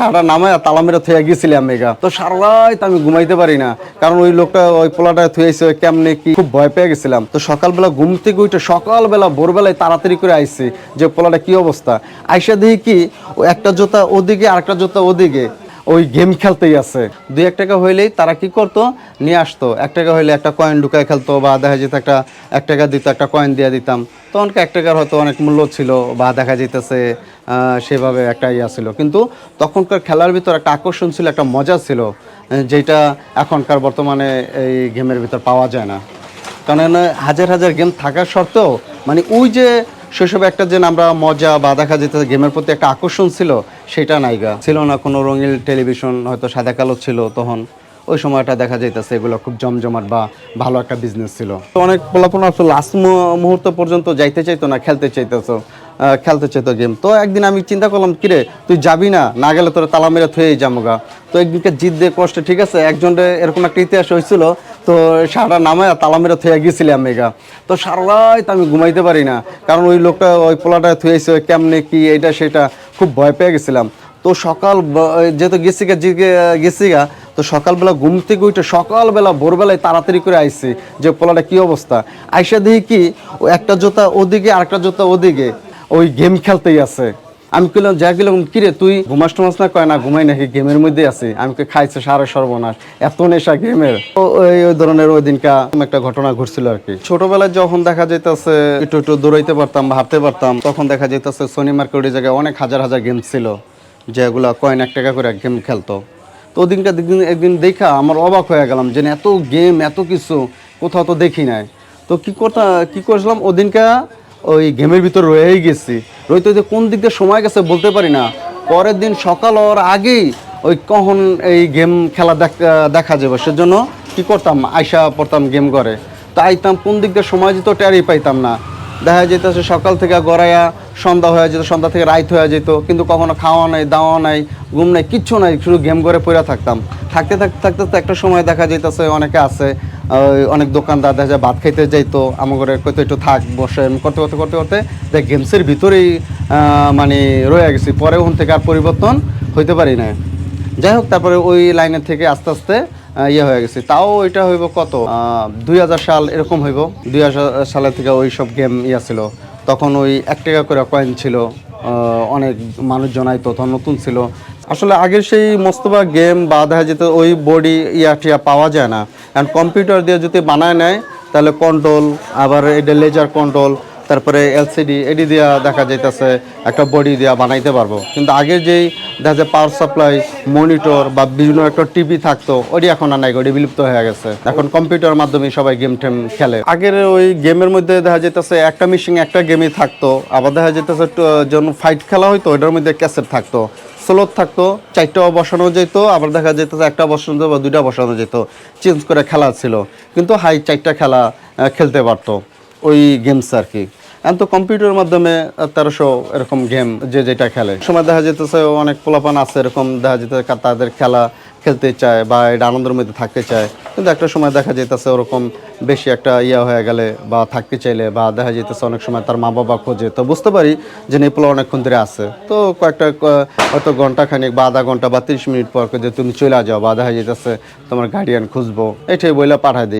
সারা নামে তালা মেরে থুয়ে গেছিলাম মেগা তো সারা রাত আমি ঘুমাইতে পারি না। কারণ ওই লোকটা ওই পোলাটা থুয়েছে কেমনে কি? খুব ভয় পেয়ে গেছিলাম। তো সকালবেলা ঘুম থেকে উঠে সকালবেলা ভোরবেলায় তাড়াতাড়ি করে আইছি যে পোলাটা কি অবস্থা। আইসা দেখি কি, ও একটা জোতা ওদিকে আর একটা জোতা ওদিকে। ওই গেম খেলতেই আছে। দুই এক টাকা হইলেই তারা কি করতো? নিয়ে আসতো। এক টাকা হইলে একটা কয়েন ঢুকায় খেলতো বা দেখা যেত একটা, এক টাকা দিত, একটা কয়েন দিয়ে দিতাম। তখনকে এক টাকার হয়তো অনেক মূল্য ছিল বা দেখা যেতেছে সেভাবে একটা ইয়া ছিল। কিন্তু তখনকার খেলার ভিতর একটা আকর্ষণ ছিল, একটা মজা ছিল যেটা এখনকার বর্তমানে এই গেমের ভিতর পাওয়া যায় না। কারণ হাজার হাজার গেম থাকার সত্ত্বেও মানে ওই যে শৈশবে একটা যে আমরা মজা বা দেখা যেত, গেমের প্রতি একটা আকর্ষণ ছিল, সেটা নাইগা ছিল না কোনো রঙিন টেলিভিশন, হয়তো সাদা কালো ছিল তখন। ওই সময়টা দেখা যাইতেছে এগুলো খুব জমজমাট বা ভালো একটা বিজনেস ছিল। তো অনেক পোলাপন আসলে লাস্ট মুহূর্ত পর্যন্ত যাইতে চাইতো না, খেলতে চাইতেছো খেলতে চাইতো গেম তো একদিন আমি চিন্তা করলাম, কিরে, তুই যাবি না? না গেলে তোর তালা মেরে থুয়েই যামগা তো একদিনকে জিত দিয়ে কষ্টে, ঠিক আছে, একজনের এরকম একটা ইতিহাস হয়েছিল, তো সারা নামে তালা মেরে থুয়ে গেছিলাম মেগা তো সারা রাত আমি ঘুমাইতে পারি না, কারণ ওই লোকটা ওই পোলাটা থুয়েছে কেমনে কি এটা সেটা? খুব ভয় পেয়ে গেছিলাম। তো সকাল যেহেতু গেছি গা জিগে- গেছি গা তো সকালবেলা ঘুম থেকে উঠে সকালবেলা, ভোরবেলায় তাড়াতাড়ি করে আইছি যে, পোলাটা কি অবস্থা? আইসা দেখি কি একটা জোতা ওদিকে আর একটা জোতা ওদিকে, ওই গেম খেলতেই আছে। আমি কইলাম, যা গেলাম কিরে তুই ঘুমাস টুমাস না? কয়, না, ঘুমাই নাকি গেমের মধ্যে আছি। আমি খাইছে সারা সর্বনাশ, এত নেশা গেমের। ওই ওই ধরনের ওই দিনকা একটা ঘটনা ঘটছিল আর কি। ছোটবেলায় যখন দেখা যাইতেছে, একটু একটু দৌড়াইতে পারতাম হাঁটতে পারতাম, তখন দেখা যাইতেছে সোনি মার্কেটের জায়গায় অনেক হাজার হাজার গেম ছিল। যেগুলা কয়েন এক টাকা করে গেম খেলতো। তো ওদিনকার দিন একদিন দেখা আমার অবাক হয়ে গেলাম যে এত গেম এত কিছু কোথাও তো দেখি নাই। তো কি করতাম কি করছিলাম? ওদিনকা ওই গেমের ভিতর রয়েই গেছি। রইতে রইতে কোন দিক দিয়ে সময় গেছে বলতে পারি না। পরের দিন সকাল হওয়ার আগেই ওই কখন এই গেম খেলা দেখ- যাবে। সেজন্য কি করতাম? আয়সা পড়তাম গেম করে তো আইতাম, কোন দিক দিয়ে সময় যেত টেরই পাইতাম না। দেখা যেতেছে সকাল থেকে গড়াইয়া সন্ধ্যা হয়ে যেত, সন্ধ্যা থেকে রাইত হয়ে যেত, কিন্তু কখনো খাওয়া নাই দাওয়া নাই, ঘুম নাই, কিচ্ছু নাই, শুধু গেম করে পড়ে থাকতাম। থাকতে থাকতে থাকতে তো একটা সময় দেখা যেতেছে অনেকে আছে অনেক দোকানদার দেখা যায় ভাত খাইতে যাইতো, আমার ঘরে কত একটু থাক বসে করতে করতে করতে করতে, দেখ গেমসের ভিতরেই মানে রয়ে গেছি, পরে ওখান থেকে আর পরিবর্তন হইতে পারি না যাই হোক, তারপরে ওই লাইনের থেকে আস্তে আস্তে ইয়ে হয়ে গেছে। তাও এটা হইব কত? দুই হাজার সাল এরকম হইব। দুই হাজার সালের থেকে ওই সব গেম ইয়া ছিল। তখন ওই এক টাকা করে কয়েন ছিল। অনেক মানুষজন আইতো, তখন নতুন ছিল। আসলে আগের সেই মস্তবা গেম বা দেখা যেত ওই বডি ইয়া টিয়া পাওয়া যায় না। কারণ কম্পিউটার দিয়ে যদি বানায় নেয়, তাহলে কন্ট্রোল আবার এটা লেজার কন্ট্রোল তারপরে এলসিডি, এডি দিয়া দেখা যাইতেছে, একটা বডি দিয়া বানাইতে পারব। কিন্তু আগের যেই, দেখা যায় পাওয়ার সাপ্লাই মনিটর বা বিভিন্ন একটা টিভি থাকতো ওটি এখন আর নাই ওটি বিলুপ্ত হয়ে গেছে। এখন কম্পিউটার মাধ্যমে সবাই গেম টেম খেলে। আগের ওই গেমের মধ্যে দেখা যেতেছে একটা মিশিং একটা গেমই থাকতো। আবার দেখা যেতেছে যখন ফাইট খেলা হইতো ওটার মধ্যে ক্যাসেট থাকতো। স্লোত থাকতো, চারটাও বসানো যেত আবার দেখা যেত একটা বসানো যেত বা দুইটা বসানো যেত চেঞ্জ করে খেলা ছিল। কিন্তু হাই, চারটা খেলা খেলতে পারতো। ওই গেমস আর কি। এখন তো কম্পিউটারের মাধ্যমে তেরোশো এরকম গেম যে যেটা খেলে। সময় দেখা যেতেছে অনেক পোলাপান আছে, এরকম দেখা যেতে তাদের খেলা খেলতে চায় বা এটা আনন্দের মধ্যে থাকতে চায়। কিন্তু একটা সময় দেখা যেতেছে ওরকম বেশি একটা ইয়া হয়ে গেলে বা থাকতে চাইলে বা দেখা যেতেছে অনেক সময় তার মা বাবা খোঁজে। তো বুঝতে পারি যে নেপোলা অনেকক্ষণ ধরে আছে। তো কয়েকটা হয়তো ঘণ্টা খানিক বা আধা ঘণ্টা বা তিরিশ মিনিট পর যে তুমি চলে যাও বা দেখা যেতেছে তোমার গার্ডিয়ান খুঁজবো, এটাই বইলে পাঠাই দিই।